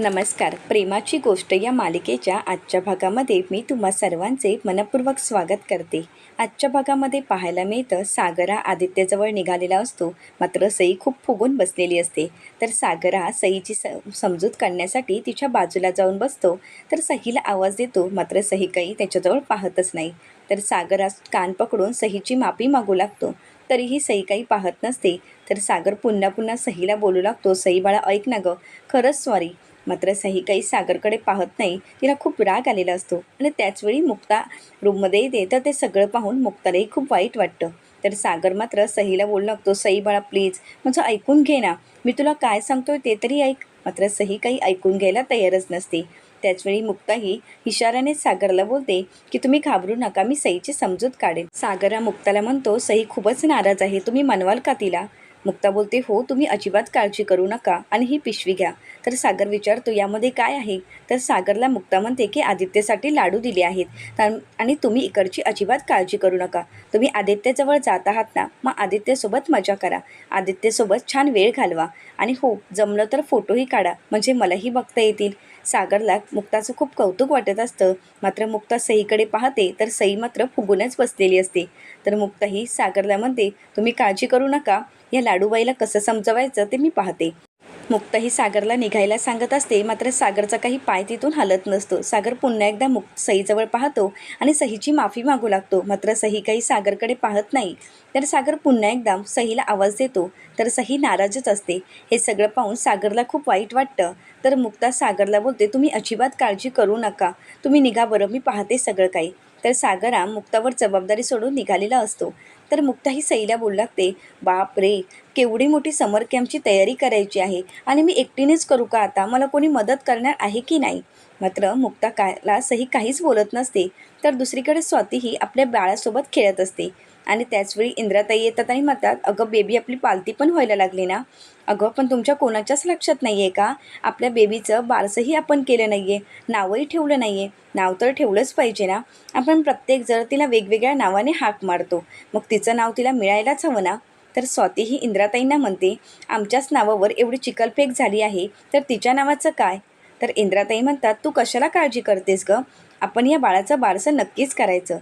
नमस्कार. प्रेमाची गोष्ट या मालिकेच्या आजच्या भागामध्ये मी तुम्हा सर्वांचे मनपूर्वक स्वागत करते. आजच्या भागामध्ये पाहायला मिळतं सागरा आदित्यजवळ निघालेला असतो. मात्र सई खूप फुगून बसलेली असते. तर सागरा सईची स समजूत काढण्यासाठी तिच्या बाजूला जाऊन बसतो. तर सहीला आवाज देतो मात्र सही काही त्याच्याजवळ पाहतच नाही. तर सागरा कान पकडून सहीची माफी मागू लागतो. तरीही सई काही पाहत नसते. तर सागर पुन्हा पुन्हा सहीला बोलू लागतो सई बाळा ऐक ना गं. खरंच सॉरी मात्र सही काही सागरकडे पाहत नाही तिला खूप राग आलेला असतो. आणि त्याचवेळी मुक्ता रूममध्ये येते तर ते सगळं पाहून मुक्तालाही खूप वाईट वाटतं. तर सागर मात्र सहीला बोलू लागतो सई बाळा प्लीज माझं ऐकून घे ना. मी तुला काय सांगतोय ते तरी ऐक. मात्र सही काही ऐकून घ्यायला तयारच नसते. त्याचवेळी मुक्ताही इशाऱ्याने सागरला बोलते की तुम्ही घाबरू नका मी सईची समजूत काढेन. सागरा मुक्ताला म्हणतो सई खूपच नाराज आहे तुम्ही मनवाल का तिला? मुक्ता बोलते हो तुम्ही अजिबात काळजी करू नका आणि ही पिशवी घ्या. तर सागर विचारतो यामध्ये काय आहे? तर सागरला मुक्ता म्हणते की आदित्यसाठी लाडू दिले आहेत. तर- आणि तुम्ही इकडची अजिबात काळजी करू नका. तुम्ही आदित्यजवळ जात आहात ना मग आदित्यसोबत मजा करा. आदित्यसोबत छान वेळ घालवा. आणि हो जमलं तर फोटोही काढा म्हणजे मलाही बघता येतील. सागरला मुक्ताचं खूप कौतुक वाटत असतं. मात्र मुक्ता सईकडे पाहते तर सई मात्र फुगूनच बसलेली असते. तर मुक्ताही सागरला म्हणते तुम्ही काळजी करू नका. या लाडूबाईला कसं समजवायचं ते मी पाहते. मुक्ताही सागरला निघायला सांगत असते मात्र सागरचा काही पाय तिथून हलत नसतो. सागर पुन्हा एकदा मुक सईजवळ पाहतो आणि सहीची माफी मागू लागतो मात्र सही काही सागरकडे पाहत नाही. तर सागर पुन्हा एकदा सहीला आवाज देतो तर सही नाराजच असते. हे सगळं पाहून सागरला खूप वाईट वाटतं. तर मुक्ता सागरला बोलते तुम्ही अजिबात काळजी करू नका. तुम्ही निघा बरं मी पाहते सगळं काही. तर सागरा मुक्तावर जबाबदारी सोडून निघालेला असतो. तर मुक्ता ही सईला बोलू लागते बाप रे केवढी मोठी समर कॅम्पची तयारी करायची आहे आणि मी एकटीनेच करू का आता? मला कोणी मदत करणार आहे की नाही? मात्र मुक्ता काला सही काहीच बोलत नसते तर दुसरीकडे स्वातीही आपल्या बाळासोबत खेळत असते. आणि त्याचवेळी इंद्राताई येतात आणि म्हणतात अगं बेबी आपली पालती पण व्हायला लागली ना. अगं पण तुमच्या कोणाच्याच लक्षात नाही आहे का? आपल्या बेबीचं बारसंही आपण केलं नाही आहे नावही ठेवलं नाही आहे नाव तर ठेवलंच पाहिजे ना. आपण प्रत्येक जर तिला वेगवेगळ्या नावाने हाक मारतो. मग तिचं नाव तिला मिळायलाच हवं ना? तर स्वाती ही इंद्राताईंना म्हणते आमच्याच नावावर एवढी चिकलफेक झाली आहे. तर तिच्या नावाचं काय? तर इंद्राताई म्हणतात तू कशाला काळजी करतेस गं? आपण या बाळाचं बारसं नक्कीच करायचं.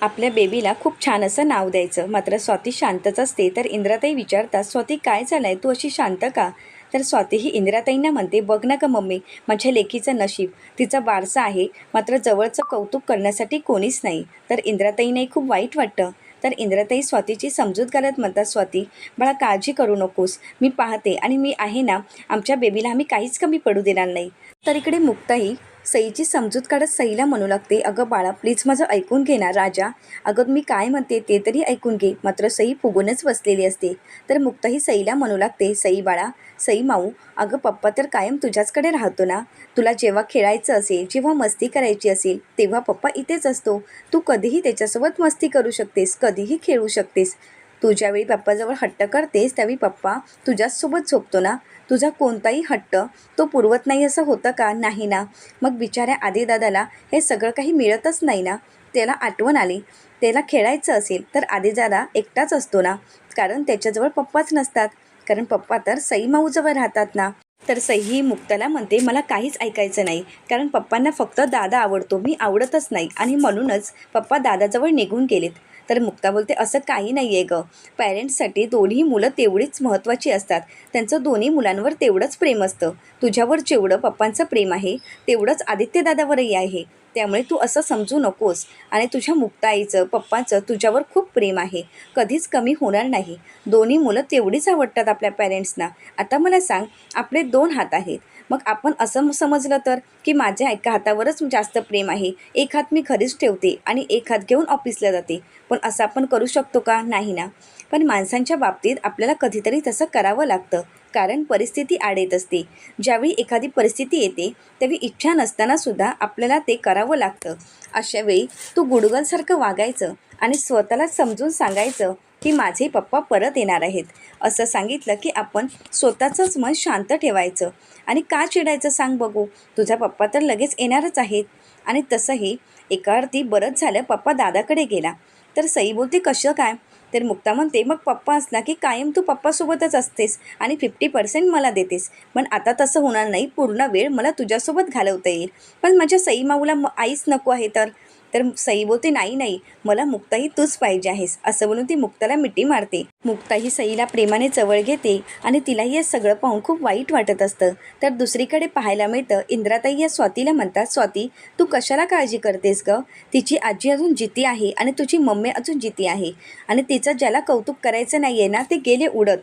आपल्या बेबीला खूप छान असं नाव द्यायचं. मात्र स्वाती शांतच असते तर इंद्राताई विचारतात स्वाती काय झालंय? तू अशी शांत का? तर स्वाती ही इंदिराताईंना म्हणते बघ ना का मम्मी माझ्या लेकीचं नशीब तिचा बारसा आहे मात्र जवळचं कौतुक करण्यासाठी कोणीच नाही. तर इंद्राताईंनाही खूप वाईट वाटतं. तर इंद्राताई स्वातीची समजूत घालत म्हणतात स्वाती बाळा काळजी करू नकोस. मी पाहते आणि मी आहे ना आमच्या बेबीला आम्ही काहीच कमी पडू देणार नाही. तर इकडे मुक्ताही सईची समजूत काढत सईला म्हणू लागते अगं बाळा प्लीज माझं ऐकून घे ना राजा. अगं मी काय म्हणते ते तरी ऐकून घे. मात्र सई फुगूनच बसलेली असते. तर मुक्ताही सईला म्हणू लागते सई बाळा सई माऊ अगं पप्पा तर कायम तुझ्याचकडे राहतो ना. तुला जेव्हा खेळायचं असेल जेव्हा मस्ती करायची असेल तेव्हा पप्पा इथेच असतो. तू कधीही त्याच्यासोबत मस्ती करू शकतेस कधीही खेळू शकतेस. तू ज्यावेळी पप्पाजवळ हट्ट करतेस त्यावेळी पप्पा तुझ्याचसोबत झोपतो ना? तुझा कोणताही हट्ट तो पुरवत नाही असं होतं का? नाही ना. मग बिचाऱ्या आदिदादाला हे सगळं काही मिळतच नाही ना? त्याला आठवण आली. त्याला खेळायचं असेल तर आदिदादा एकटाच असतो ना? कारण त्याच्याजवळ पप्पाच नसतात. कारण पप्पा तर सईमाऊजवळ राहतात ना? तर सई मुक्ताला म्हणते मला काहीच ऐकायचं नाही. कारण पप्पांना फक्त दादा आवडतो. मी आवडतच नाही. आणि म्हणूनच पप्पा दादाजवळ निघून गेलेत. तर मुक्ता बोलते असं काही नाही आहे गं पॅरेंट्ससाठी दोन्ही मुलं तेवढीच महत्त्वाची असतात. त्यांचं दोन्ही मुलांवर तेवढंच प्रेम असतं. तुझ्यावर जेवढं पप्पांचं प्रेम आहे तेवढंच आदित्यदादावरही आहे. त्यामुळे तू असं समजू नकोस. आणि तुझ्या मुक्ताईचं पप्पांचं तुझ्यावर खूप प्रेम आहे. कधीच कमी होणार नाही. दोन्ही मुलं तेवढीच आवडतात आपल्या पॅरेंट्सना आता मला सांग आपले दोन हात आहेत. मग आपण असं समजलं तर? की माझ्या एका हातावरच जास्त प्रेम आहे. एक हात मी घरीच ठेवते आणि एक हात घेऊन ऑफिसला जाते. पण असं आपण करू शकतो का? नाही ना. पण माणसांच्या बाबतीत आपल्याला कधीतरी तसं करावं लागतं. कारण परिस्थिती आड येत असते. ज्यावेळी एखादी परिस्थिती येते त्यावेळी इच्छा नसतानासुद्धा आपल्याला ते करावं लागतं. अशावेळी तू गुडगलसारखं वागायचं आणि स्वतःला समजून सांगायचं की माझे पप्पा परत येणार आहेत. असं सांगितलं की आपण स्वतःचंच मन शांत ठेवायचं. आणि का चिडायचं सांग बघू. तुझा पप्पा तर लगेच येणारच आहेत. आणि तसंही एका अर्थी बरंच झालं पप्पा दादाकडे गेला. तर सई बोलते कसं काय? तर मुक्ता म्हणते मग पप्पा असला की कायम तू पप्पासोबतच असतेस आणि फिफ्टी पर्सेंट मला देतेस. पण आता तसं होणार नाही. पूर्ण वेळ मला तुझ्यासोबत घालवता येईल. पण माझ्या सई माऊला म आईच नको आहे तर. तर सई बोलते नाही नाही मला मुक्ताही तूच पाहिजे आहेस. असं बोलून ती मुक्ताला मिठी मारते. मुक्ताही सईला प्रेमाने जवळ घेते आणि तिलाही हे सगळं पाहून खूप वाईट वाटत असतं. तर दुसरीकडे पाहायला मिळतं इंद्राताई या स्वातीला म्हणतात स्वाती तू कशाला काळजी करतेस ग? तिची आजी अजून जिती आहे आणि तुझी मम्मी अजून जिती आहे आणि तिचं ज्याला कौतुक करायचं नाही आहे ना ते गेले उडत.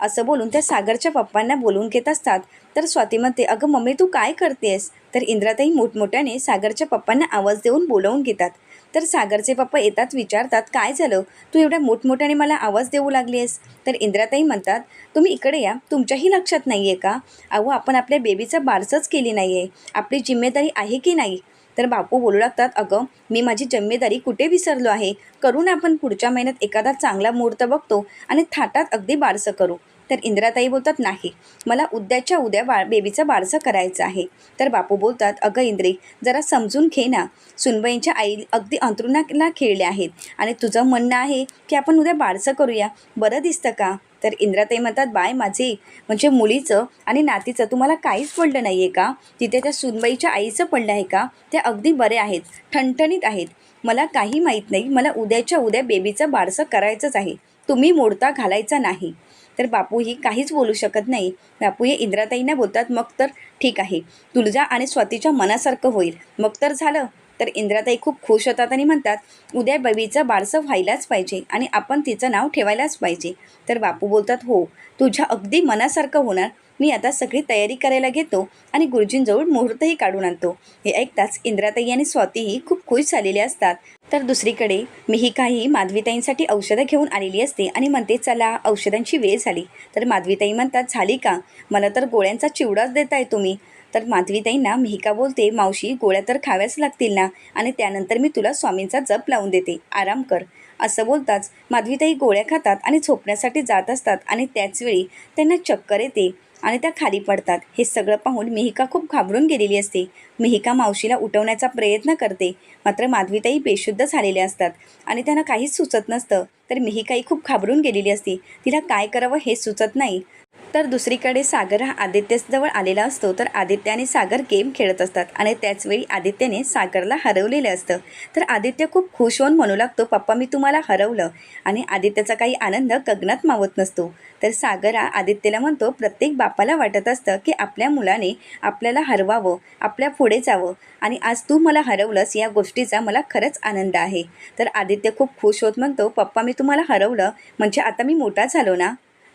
असं बोलून त्या सागरच्या पप्पांना बोलवून घेत असतात. तर स्वाती म्हणते अगं मम्मी तू काय करतेस? तर इंद्राताई मोठमोठ्याने सागरच्या पप्पांना आवाज देऊन बोलवून घेतात. तर सागरचे पप्पा येतात विचारतात काय झालं? तू एवढ्या मोठमोठ्याने मला आवाज देऊ लागली आहेस तर इंद्राताई म्हणतात तुम्ही इकडे या तुमच्याही लक्षात नाही आहे का? अहो आपण आपल्या बेबीचं बारसंच केली नाही आहे आपली जिम्मेदारी आहे की नाही? तर बापू बोलू लागतात अगं मी माझी जिम्मेदारी कुठे विसरलो आहे? करून आपण पुढच्या महिन्यात एखादा चांगला मुहूर्त बघतो आणि थाटात अगदी बारसं करू. तर इंद्राताई बोलतात नाही मला उद्याच्या उद्या बाळ बेबीचं बारसं करायचं आहे. तर बापू बोलतात अगं इंद्रे जरा समजून घे ना. सुनबाईंच्या आई अगदी अंतरुणाला खेळल्या आहेत आणि तुझं म्हणणं आहे की आपण उद्या बारसं करूया. बरं दिसतं का? तर इंद्राताई म्हणतात बाय माझे. म्हणजे मुलीचं आणि नातीचं तुम्हाला काहीच पडलं नाही आहे का? तिथे त्या सुनबाईच्या आईचं पडलं आहे का? ते अगदी बरे आहेत ठणठणीत आहेत. मला काही माहीत नाही. मला उद्याच्या उद्या बेबीचं बारसं करायचंच आहे. तुम्ही मोडता घालायचा नाही. तर बापू ही काहीच बोलू शकत नाही. बापू हे इंद्राताईंना बोलतात मग तर ठीक आहे. तुलजा आणि स्वातीच्या मनासारखं होईल. मग तर झालं. तर इंद्राताई खूप खुश होतात आणि म्हणतात उद्या बबीचं बारसं व्हायलाच पाहिजे आणि आपण तिचं नाव ठेवायलाच पाहिजे. तर बापू बोलतात हो तुझ्या अगदी मनासारखं होणार. मी आता सगळी तयारी करायला घेतो आणि गुरुजींजवळ मुहूर्तही काढून आणतो. हे ऐकताच इंद्राताई आणि स्वातीही खूप खुश झालेले असतात. तर दुसरीकडे मिहिकाही माधवीताईंसाठी औषधं घेऊन आलेली असते आणि म्हणते चला औषधांची वेळ झाली. तर माधवीताई म्हणतात झाली का? मला तर गोळ्यांचा चिवडाच देताय तुम्ही. तर माधवीताईंना मिहिका बोलते मावशी गोळ्या तर खाव्याच लागतील ना? आणि त्यानंतर मी तुला स्वामींचा जप लावून देते. आराम कर. असं बोलताच माधवीताई गोळ्या खातात आणि झोपण्यासाठी जात असतात आणि त्याचवेळी त्यांना चक्कर येते. आणि त्या खाली पडतात. हे सगळं पाहून मिहिका खूप घाबरून गेलेली असते. मिहिका मावशीला उठवण्याचा प्रयत्न करते. मात्र माधवीताई बेशुद्ध झालेल्या असतात आणि त्यांना काहीच सुचत नसतं. तर मिहिकाही खूप घाबरून गेलेली असते. तिला काय करावं हे सुचत नाही. तर दुसरीकडे सागर हा आदित्यजवळ आलेला असतो तर आदित्य आणि सागर गेम खेळत असतात आणि त्याचवेळी आदित्यने सागरला हरवलेलं असतं. तर आदित्य खूप खुश होऊन म्हणू लागतो पप्पा मी तुम्हाला हरवलं. आणि आदित्यचा काही आनंद गगनात मावत नसतो. तर सागर हा आदित्यला म्हणतो प्रत्येक बापाला वाटत असतं की आपल्या मुलाने आपल्याला हरवावं आपल्या पुढे जावं आणि आज तू मला हरवलंस या गोष्टीचा मला खरंच आनंद आहे. तर आदित्य खूप खुश होत म्हणतो पप्पा मी तुम्हाला हरवलं म्हणजे आता मी मोठा झालो ना?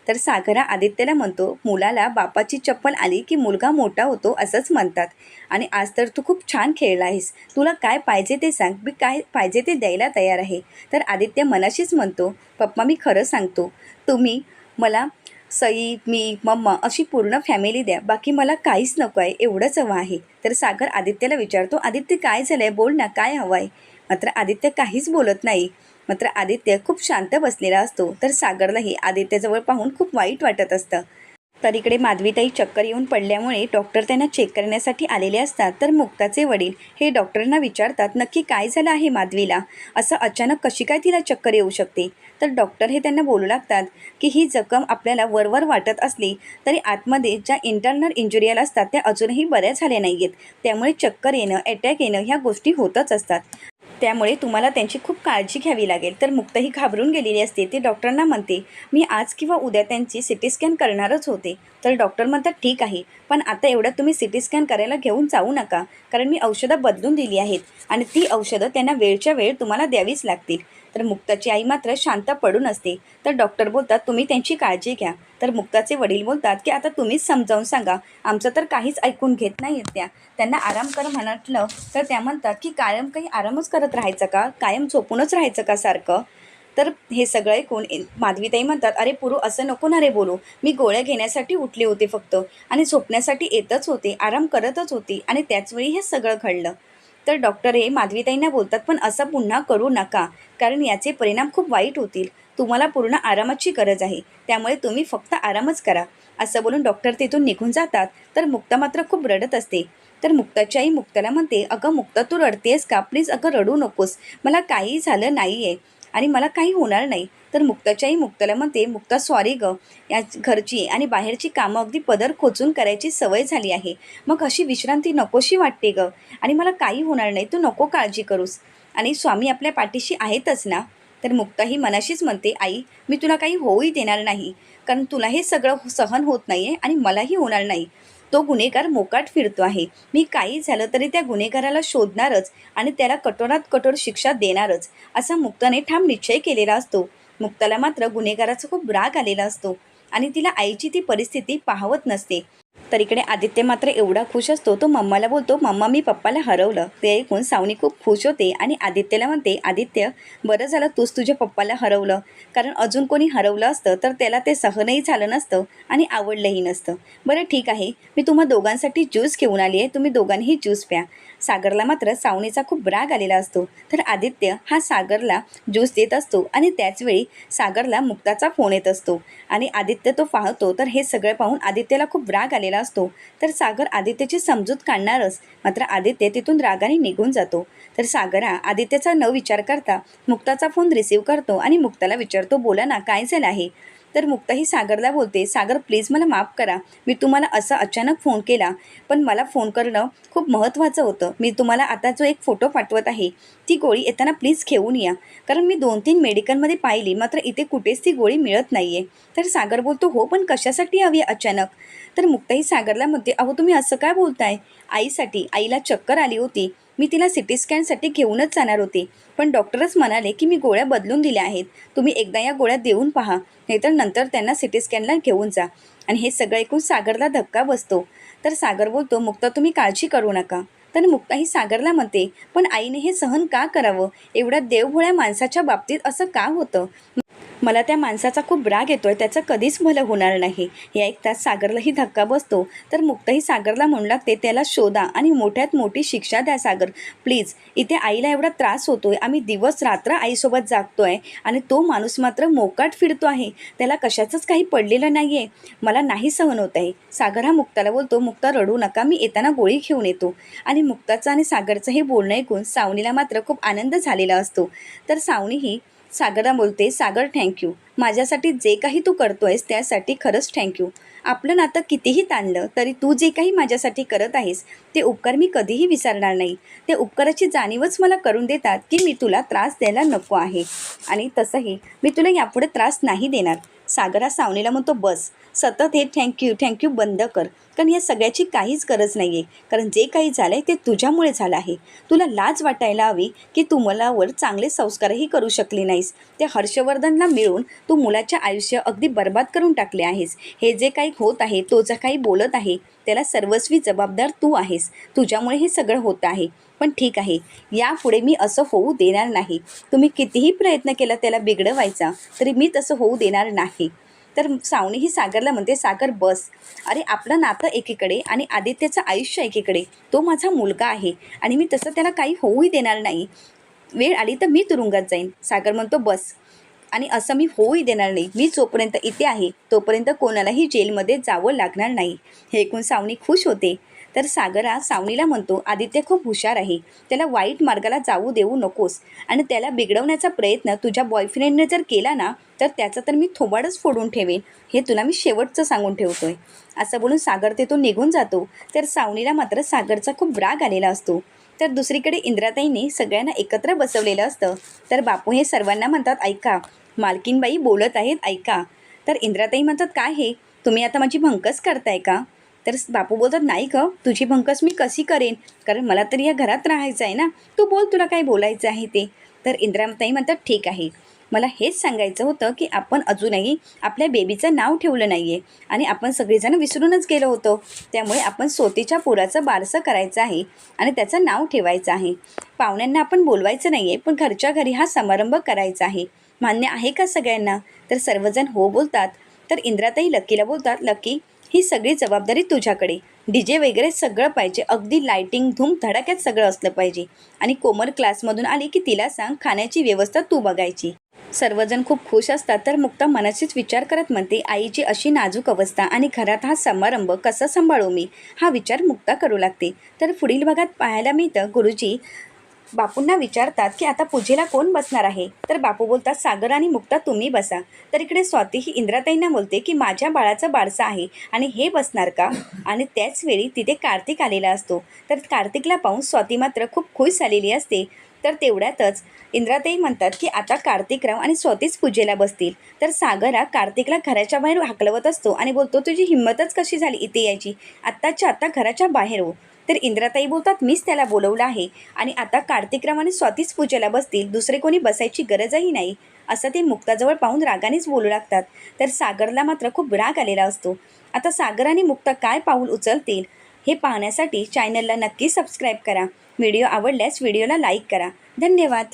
तर सागरा आदित्यला म्हणतो मुलाला बापाची चप्पल आली की मुलगा मोठा होतो असंच म्हणतात. आणि आज तर तू खूप छान खेळला आहेस. तुला काय पाहिजे ते सांग. मी काय पाहिजे ते द्यायला तयार आहे. तर आदित्य मनाशीच म्हणतो पप्पा मी खरं सांगतो. तुम्ही मला सई मी मम्मा अशी पूर्ण फॅमिली द्या. बाकी मला काहीच नको आहे. एवढंच हवं आहे. तर सागर आदित्यला विचारतो आदित्य काय झालं आहे बोल ना काय हवं आहे? मात्र आदित्य काहीच बोलत नाही. मात्र आदित्य खूप शांत बसलेला असतो तर सागरलाही आदित्यजवळ पाहून खूप वाईट वाटत असतं. तर इकडे माधवीताई चक्कर येऊन पडल्यामुळे डॉक्टर त्यांना चेक करण्यासाठी आलेले असतात तर मुक्ताचे वडील हे डॉक्टरांना विचारतात नक्की काय झालं आहे माधवीला? असं अचानक कशी काय तिला चक्कर येऊ शकते? तर डॉक्टर हे त्यांना बोलू लागतात की ही जखम आपल्याला वरवर वाटत असली तरी आतमध्ये ज्या इंटरनल इंजुरियल असतात त्या अजूनही बऱ्या झाल्या नाही आहेत त्यामुळे चक्कर येणं अटॅक येणं ह्या गोष्टी होतच असतात. त्यामुळे तुम्हाला त्यांची खूप काळजी घ्यावी लागेल. तर मुक्तही घाबरून गेलेली असते. ती डॉक्टरांना म्हणते मी आज किंवा उद्या त्यांची सी टी स्कॅन करणारच होते. तर डॉक्टर म्हणतात ठीक आहे पण आता एवढ्यात तुम्ही सी टी स्कॅन करायला घेऊन जाऊ नका कारण मी औषधं बदलून दिली आहेत आणि ती औषधं त्यांना वेळच्या वेळ तुम्हाला द्यावीच लागतील. तर मुक्ताची आई मात्र शांत पडून असते. तर डॉक्टर बोलतात तुम्ही त्यांची काळजी घ्या. तर मुक्ताचे वडील बोलतात की आता तुम्हीच समजावून सांगा. आमचं तर काहीच ऐकून घेत नाही त्या. त्यांना आराम कर म्हटलं तर त्या म्हणतात की कायम काही आरामच करत राहायचं का? कायम झोपूनच राहायचं का सारखं? तर हे सगळं ऐकून माधवीताई म्हणतात अरे पुरू असं नको ना रे बोलू. मी गोळ्या घेण्यासाठी उठले होते फक्त आणि झोपण्यासाठी येतच होते आराम करतच होती आणि त्याचवेळी हे सगळं घडलं. तर डॉक्टर हे माधवीताईंना बोलतात पण असं पुन्हा करू नका कारण याचे परिणाम खूप वाईट होतील. तुम्हाला पूर्ण आरामाची गरज आहे. त्यामुळे तुम्ही फक्त आरामच करा. असं बोलून डॉक्टर तिथून निघून जातात. तर मुक्ता मात्र खूप रडत असते. तर मुक्ताची आई मुक्ताला म्हणते अगं मुक्ता तू रडतेस का? प्लीज अगं रडू नकोस. मला काही झालं नाही आहे आणि मला काही होणार नाही. तर मुक्ताच्याही मुक्ताला म्हणते मुक्ता सॉरी ग या घरची आणि बाहेरची कामं अगदी पदर खोचून करायची सवय झाली आहे. मग अशी विश्रांती नकोशी वाटते ग? आणि मला काही होणार नाही तू नको काळजी करूस. आणि स्वामी आपल्या पाठीशी आहेतच ना? तर मुक्ताही मनाशीच म्हणते आई मी तुला काही होऊही देणार नाही. कारण तुला हे सगळं सहन होत नाही आहे आणि मलाही होणार नाही. तो गुन्हेगार मोकाट फिरतो आहे. मी काही झालं तरी त्या गुन्हेगाराला शोधणारच आणि त्याला कठोरात कठोर शिक्षा देणारच. असा मुक्ताने ठाम निश्चय केलेला असतो. मुक्ताला मात्र गुन्हेगाराचा खूप राग आलेला असतो आणि तिला आईची ती परिस्थिती पाहवत नसते. तर इकडे आदित्य मात्र एवढा खुश असतो तो मम्माला बोलतो मम्मा मी पप्पाला हरवलं. ते ऐकून सावनी खूप खुश होते आणि आदित्यला म्हणते आदित्य बरं झालं तूच तुझ्या पप्पाला हरवलं. कारण अजून कोणी हरवलं असतं तर त्याला ते सहनही झालं नसतं आणि आवडलंही नसतं. बरं ठीक आहे. मी तुम्हा दोघांसाठी ज्यूस घेऊन आली आहे. तुम्ही दोघांनीही ज्यूस प्या. सागरला मात्र सावनीचा खूप राग आलेला असतो. तर आदित्य हा सागरला ज्यूस देत असतो आणि त्याचवेळी सागरला मुक्ताचा फोन येत असतो. आणि आदित्य तो पाहतो. तर हे सगळं पाहून आदित्यला खूप राग आलेला असतो तर सागर आदित्यची समजूत काढणारच. मात्र आदित्य तिथून रागाने निघून जातो. तर सागरा आदित्यचा न विचार करता मुक्ताचा फोन रिसीव करतो आणि मुक्ताला विचारतो बोला ना काय झालं आहे? तर मुक्ताही सागरला बोलते सागर प्लीज मला माफ करा. मी तुम्हाला असं अचानक फोन केला पण मला फोन करणं खूप महत्त्वाचं होतं. मी तुम्हाला आता जो एक फोटो पाठवत आहे ती गोळी येताना प्लीज घेऊन या. कारण मी दोन तीन मेडिकलमध्ये पाहिली मात्र इथे कुठेच ती गोळी मिळत नाही आहे तर सागर बोलतो हो पण कशासाठी हवी अचानक? तर मुक्ताही सागरला म्हणते अहो तुम्ही असं काय बोलताय? आईसाठी आईला चक्कर आली होती. मी तिला सिटी स्कॅनसाठी घेऊनच जाणार होते. पण डॉक्टरच म्हणाले की मी गोळ्या बदलून दिल्या आहेत. तुम्ही एकदा या गोळ्या देऊन पहा. नाहीतर नंतर त्यांना सिटी स्कॅनला घेऊन जा. आणि हे सगळं ऐकून सागरला धक्का बसतो. तर सागर बोलतो मुक्ता तुम्ही काळजी करू नका. तर मुक्ता ही सागरला म्हणते पण आईने हे सहन का करावं? एवढ्या देवभोळ्या माणसाच्या बाबतीत असं का होतं? मला त्या माणसाचा खूप राग येतोय त्याचं कधीच भलं होणार नाही. हे ऐकताच सागरलाही धक्का बसतो. तर मुक्ताही सागरला म्हणू लागते त्याला शोधा आणि मोठ्यात मोठी शिक्षा द्या सागर. प्लीज इथे आईला एवढा त्रास होतोय आम्ही दिवस रात्र आईसोबत जागतोय आणि तो माणूस मात्र मोकाट फिरतो आहे. त्याला कशाचंच काही पडलेलं नाही आहे मला नाही सहन होत आहे. सागर हा मुक्ताला बोलतो मुक्ता रडू नका मी येताना गोळी घेऊन येतो. आणि मुक्ताचं आणि सागरचं हे बोलणं ऐकून सावनीला मात्र खूप आनंद झालेला असतो. तर सावनी ही सागरा बोलते सागर थँक्यू माझ्यासाठी जे काही तू करतोयस त्यासाठी खरंच थँक्यू आपलं नातं कितीही ताणलं तरी तू जे काही माझ्यासाठी करत आहेस ते उपकार मी कधीही विसरणार नाही. ते उपकाराची जाणीवच मला करून देतात की मी तुला त्रास द्यायला नको आहे. आणि तसंही मी तुला यापुढे त्रास नाही देणार. सागरा सावनेला म्हणतो बस सतत हे थँक्यू थँक्यू बंद कर कारण या सगळ्याची काहीच गरज नाही आहे कारण जे काही झालं आहे ते तुझ्यामुळे झालं आहे. तुला लाज वाटायला हवी की तू मुलावर चांगले संस्कारही करू शकले नाहीस. त्या हर्षवर्धनला मिळून तू मुलाचे आयुष्य अगदी बर्बाद करून टाकले आहेस. हे जे काही होत आहे तो जे काही बोलत आहे त्याला सर्वस्वी जबाबदार तू आहेस. तुझ्यामुळे हे सगळं होत आहे. पण ठीक आहे. यापुढे मी असं होऊ देणार नाही. तुम्ही कितीही प्रयत्न केला त्याला बिघडवायचा तरी मी तसं होऊ देणार नाही. तर सावणी ही सागरला म्हणते सागर बस. अरे आपलं नातं एकीकडे आणि आदित्याचं आयुष्य एकीकडे. तो माझा मुलगा आहे आणि मी तसं त्याला काही होऊही देणार नाही. वेळ आली तर मी तुरुंगात जाईन. सागर म्हणतो बस. आणि असं मी होऊही देणार नाही. मी जोपर्यंत इथे आहे तोपर्यंत कोणालाही जेलमध्ये जावं लागणार नाही. हे ऐकून सावनी खुश होते. तर सागरा सावनीला म्हणतो आदित्य खूप हुशार आहे. त्याला वाईट मार्गाला जाऊ देऊ नकोस. आणि त्याला बिघडवण्याचा प्रयत्न तुझ्या बॉयफ्रेंडने जर केला ना तर त्याचं तर मी थोबाडच फोडून ठेवेन. हे तुला मी शेवटचं सांगून ठेवतोय. असं बोलून सागर तेथून निघून जातो. तर सावनीला मात्र सागरचा खूप राग आलेला असतो. तर दुसरीकडे इंद्राताईने सगळ्यांना एकत्र बसवलेलं असतं. तर बापू हे सर्वांना म्हणतात ऐका मालकीनबाई बोलत आहेत ऐका. तर इंद्राताई म्हणतात काय हे? तुम्ही आता माझी भंकस करताय का? तर बापू बोलतात नाही ग तुझी भंकस मी कशी करेन? कारण मला तरी या घरात राहायचं आहे ना. तू बोल तुला काय बोलायचं आहे ते. तर इंद्राताई म्हणतात ठीक आहे. मला हेच सांगायचं होतं की आपण अजूनही आपल्या बेबीचं नाव ठेवलं नाही आहे आणि आपण सगळेजण विसरूनच गेलो होतो. त्यामुळे आपण सोतीच्या पोराचं बारसं करायचं आहे आणि त्याचं नाव ठेवायचं आहे. पाहुण्यांना आपण बोलवायचं नाही आहे पण घरच्या घरी हा समारंभ करायचा आहे. मान्य आहे का सगळ्यांना? तर सर्वजण हो बोलतात. तर इंद्राताई लकीला बोलतात लकी ही सगळी जबाबदारी तुझ्याकडे. डी जे वगैरे सगळं पाहिजे. अगदी लाईटिंग धूम धडाक्यात सगळं असलं पाहिजे. आणि कोमर क्लासमधून आली की तिला सांग खाण्याची व्यवस्था तू बघायची. सर्वजण खूप खुश असतात तर मुक्ता मनाशीच विचार करत म्हणते आईची अशी नाजूक अवस्था आणि घरात हा समारंभ कसा सांभाळू मी? हा विचार मुक्ता करू लागते. तर पुढील भागात पाहायला मिळतं गुरुजी बापूंना विचारतात की आता पूजेला कोण बसणार आहे? तर बापू बोलतात सागर आणि मुक्ता तुम्ही बसा. तर इकडे स्वाती ही इंद्राताईंना बोलते की माझ्या बाळाचं बाळसा आहे आणि हे बसणार का? आणि त्याचवेळी तिथे कार्तिक आलेला असतो. तर कार्तिकला पाहून स्वाती मात्र खूप खुश झालेली असते. तर तेवढ्यातच इंद्राताई म्हणतात की आता कार्तिकराव आणि स्वतीच पूजेला बसतील. तर सागर हा कार्तिकला घराच्या बाहेर हाकलवत असतो आणि बोलतो तुझी हिंमतच कशी झाली इथे यायची? आत्ताच्या आत्ता घराच्या बाहेर हो. तर इंद्राताई बोलतात मीच त्याला बोलवलं आहे आणि आता कार्तिक आणि स्वातीच पूजेला बसतील. दुसरे कोणी बसायची गरजही नाही. असं ते मुक्ताजवळ पाहून रागानेच बोलू लागतात. तर सागरला मात्र खूप राग आलेला असतो. आता सागर आणि मुक्ता काय पाऊल उचलतील हे पाहण्यासाठी चॅनलला नक्की सबस्क्राईब करा. व्हिडिओ आवडल्यास व्हिडिओला लाईक करा. धन्यवाद.